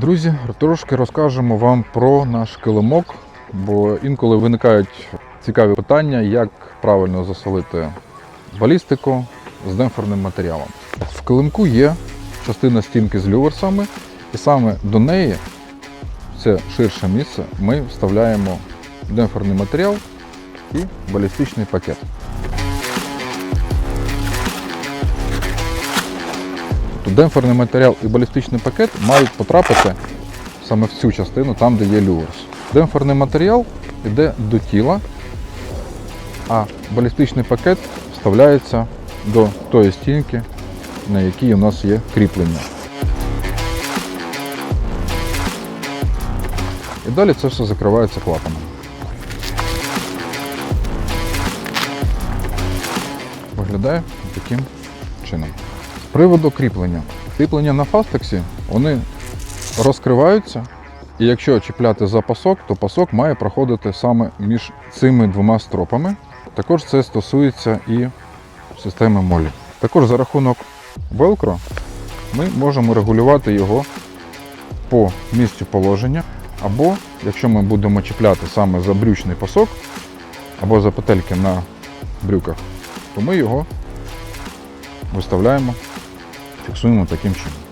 Друзі, трошки розкажемо вам про наш килимок, бо інколи виникають цікаві питання, як правильно засолити балістику з демпферним матеріалом. В килимку є частина стінки з люверсами, і саме до неї, це ширше місце, ми вставляємо демпферний матеріал і балістичний пакет. Тобто демпферний матеріал і балістичний пакет мають потрапити саме в цю частину, там, де є люверс. Демпферний матеріал йде до тіла, а балістичний пакет вставляється до тої стінки, на якій у нас є кріплення. І далі це все закривається клапаном. Виглядає таким чином. Приводу кріплення. Кріплення на фастексі вони розкриваються, і якщо чіпляти за пасок, то пасок має проходити саме між цими двома стропами. Також це стосується і системи молі. Також за рахунок велкро ми можемо регулювати його по місцю положення, або якщо ми будемо чіпляти саме за брючний пасок, або за петельки на брюках, то ми його виставляємо, фіксуємо таким чином.